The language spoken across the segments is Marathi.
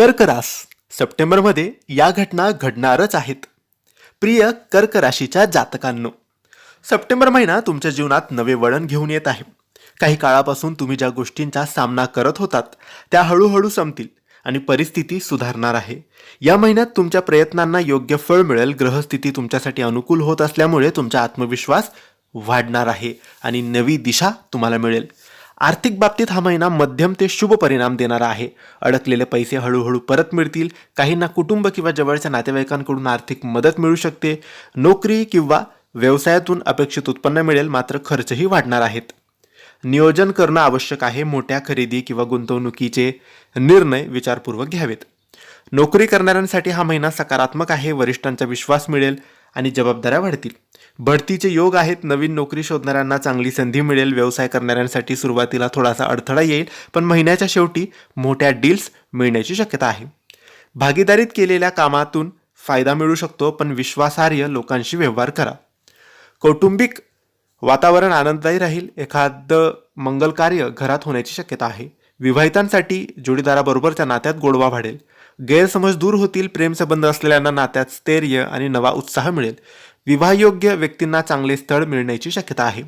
कर्करास सप्टेंबरमध्ये या घटना घडणारच आहेत. प्रिय कर्क राशीच्या जातकांनो सप्टेंबर महिना तुमच्या जीवनात नवे वळण घेऊन येत आहे. काही काळापासून तुम्ही ज्या गोष्टींचा सामना करत होतात त्या हळूहळू संपतील आणि परिस्थिती सुधारणार आहे. या महिन्यात तुमच्या प्रयत्नांना योग्य फळ मिळेल ग्रहस्थिती तुमच्यासाठी अनुकूल होत असल्यामुळे तुमचा आत्मविश्वास वाढणार आहे आणि नवी दिशा तुम्हाला मिळेल. आर्थिक बाबतीत हा महिना मध्यम ते शुभ परिणाम देणारा आहे. अडकलेले पैसे हळूहळू परत मिळतील. काहींना कुटुंब किंवा जवळच्या नातेवाईकांकडून आर्थिक मदत मिळू शकते. नोकरी किंवा व्यवसायातून अपेक्षित उत्पन्न मिळेल मात्र खर्चही वाढणार आहेत. नियोजन करणं आवश्यक आहे. मोठ्या खरेदी किंवा गुंतवणुकीचे निर्णय विचारपूर्वक घ्यावेत. नोकरी करणाऱ्यांसाठी हा महिना सकारात्मक आहे. वरिष्ठांचा विश्वास मिळेल. आणि जबाबदाऱ्या वाढतील. बढतीचे योग आहेत नवीन नोकरी शोधणाऱ्यांना चांगली संधी मिळेल व्यवसाय करणाऱ्यांसाठी सुरुवातीला थोडासा अडथळा येईल पण महिन्याच्या शेवटी मोठ्या डील्स मिळण्याची शक्यता आहे. भागीदारीत केलेल्या कामातून फायदा मिळू शकतो पण विश्वासार्ह लोकांशी व्यवहार करा. कौटुंबिक वातावरण आनंददायी राहील एखादं मंगल कार्य घरात होण्याची शक्यता आहे. विवाहितांसाठी जोडीदाराबरोबरच्या नात्यात गोडवा वाढेल. गैरसमज दूर होतील प्रेमसंबंध असलेल्यांना नात्यात स्थैर्य आणि नवा उत्साह मिळेल. विवाहयोग्य व्यक्तींना चांगले स्थळ मिळण्याची शक्यता आहे.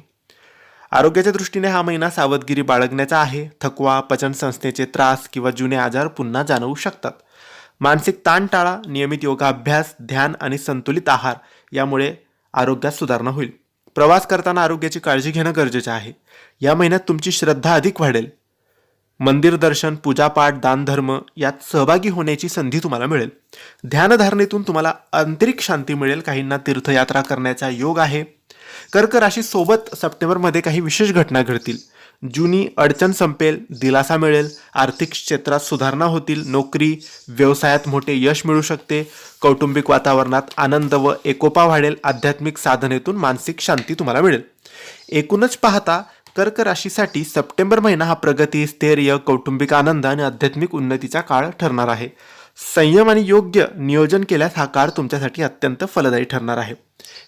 आरोग्याच्या दृष्टीने हा महिना सावधगिरी बाळगण्याचा आहे. थकवा पचन संस्थेचे त्रास किंवा जुने आजार पुन्हा जाणवू शकतात. मानसिक ताण टाळा नियमित योगाभ्यास ध्यान आणि संतुलित आहार यामुळे आरोग्यात सुधारणा होईल. प्रवास करताना आरोग्याची काळजी घेणं गरजेचं आहे. या महिन्यात तुमची श्रद्धा अधिक वाढेल. मंदिर दर्शन पूजापाठ दानधर्म यात सहभागी होण्याची संधी तुम्हाला मिळेल. ध्यानधारणेतून तुम्हाला आंतरिक शांती मिळेल. काहींना तीर्थयात्रा करण्याचा योग आहे. कर्क राशीसोबत सप्टेंबरमध्ये काही विशेष घटना घडतील. जुनी अडचण संपेल दिलासा मिळेल आर्थिक क्षेत्रात सुधारणा होतील नोकरी व्यवसायात मोठे यश मिळू शकते कौटुंबिक वातावरणात आनंद व एकोपा वाढेल आध्यात्मिक साधनेतून मानसिक शांती तुम्हाला मिळेल. एकूणच पाहता कर्क राशीसाठी सप्टेंबर महिना हा प्रगती स्थैर्य कौटुंबिक आनंद आणि आध्यात्मिक उन्नतीचा काळ ठरणार आहे. संयम आणि योग्य नियोजन केल्यास हा काळ तुमच्यासाठी अत्यंत फलदायी ठरणार आहे.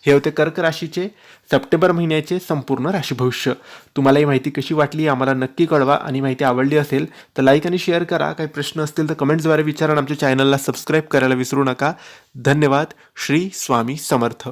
हे होते कर्क राशीचे सप्टेंबर महिन्याचे संपूर्ण राशी भविष्य. तुम्हाला ही माहिती कशी वाटली आम्हाला नक्की कळवा आणि माहिती आवडली असेल तर लाईक आणि शेअर करा. काही प्रश्न असतील तर कमेंट्सद्वारे विचारा आमच्या चॅनलला सबस्क्राईब करायला विसरू नका. धन्यवाद. श्री स्वामी समर्थ.